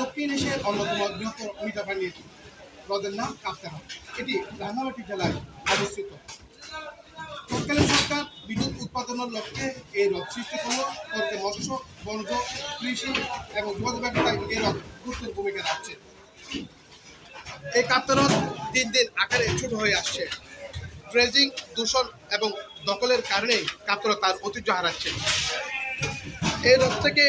দক্ষিণ এশিয়ার অন্যতম বৃহত্তর মিঠা পানির হ্রদের নাম কাপ্তারা এটি রাঙামাটি জেলায় অবস্থিত। তৎকালীন সরকার বিদ্যুৎ উৎপাদনের লক্ষ্যে এই হ্রদ সৃষ্টি করল। করতে মৎস্য, বনজ, কৃষি এবং যোগাযোগ ব্যবস্থায় এই হ্রদ গুরুত্বপূর্ণ ভূমিকা রাখছে। এই কাপ্তারা দিন দিন আকারে ছোট হয়ে আসছে। ড্রেজিং, দূষণ এবং দখলের কারণে কাপ্তারা তার ঐতিহ্য হারাচ্ছে। এই হ্রদ থেকে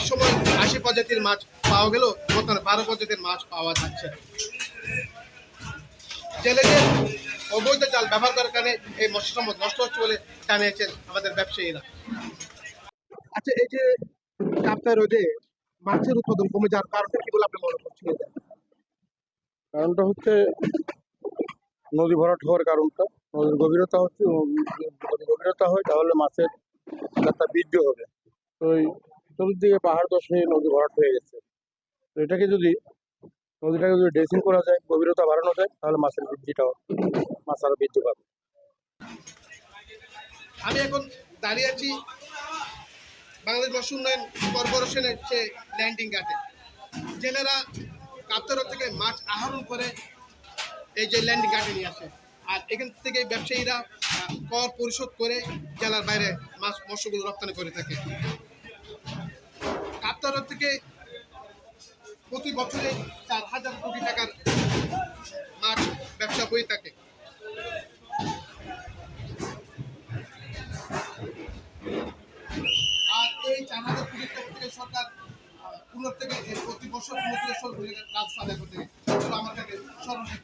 একসময় আশি প্রজাতির মাছ পাওয়া গেল বর্তমানে বারো প্রজাতির মাছ পাওয়া যাচ্ছে। জেলেদের অবৈধ জাল ব্যবহার করার কারণে এই মৎস্য সম্পদ নষ্ট হচ্ছে বলে জানিয়েছেন আমাদের ব্যবসায়ীরা। আচ্ছা এই যে কাপ্তাই রোদে মাছের উৎপাদন কমে যাওয়ার কারণটা কি বলে আপনি মনে করছেন কারণটা হচ্ছে নদী ভরাট হওয়ার কারণটা। নদীর গভীরতা হচ্ছে যদি গভীরতা হয় তাহলে মাছের একটা বৃদ্ধি হবে। তো ওই চতুর্দিকে পাহাড় দশে নদী ভরাট হয়ে গেছে। এটাকে যদি, নদীটাকে যদি ড্রেসিং করা যায়, গভীরতা বাড়ানো যায়, তাহলে মাছের বৃদ্ধিটাও, মাছ আরও বৃদ্ধি পাবে। আমি এখন দাঁড়িয়ে আছি বাংলাদেশ মৎস্য উন্নয়ন কর্পোরেশনের সে ল্যান্ডিং ঘাটে জেলেরা কাপ্তার থেকে মাছ আহরণ করে এই যে ল্যান্ডিং ঘাটে নিয়ে আসে। আর এখান থেকে ব্যবসায়ীরা কর পরিশোধ করে জেলার বাইরে মাছ, মৎস্যগুলো রপ্তানি করে থাকে। কাপ্তার থেকে প্রতি বছরে চার হাজার কোটি টাকার মাছ ব্যবসা হয়ে থাকে। আর এই চার হাজার কোটি টাকা থেকে সরকার পুনর থেকে প্রতি বছর থেকে সরকার রাজস্ব আদায় করতে আমার কাছে সর্বশেষ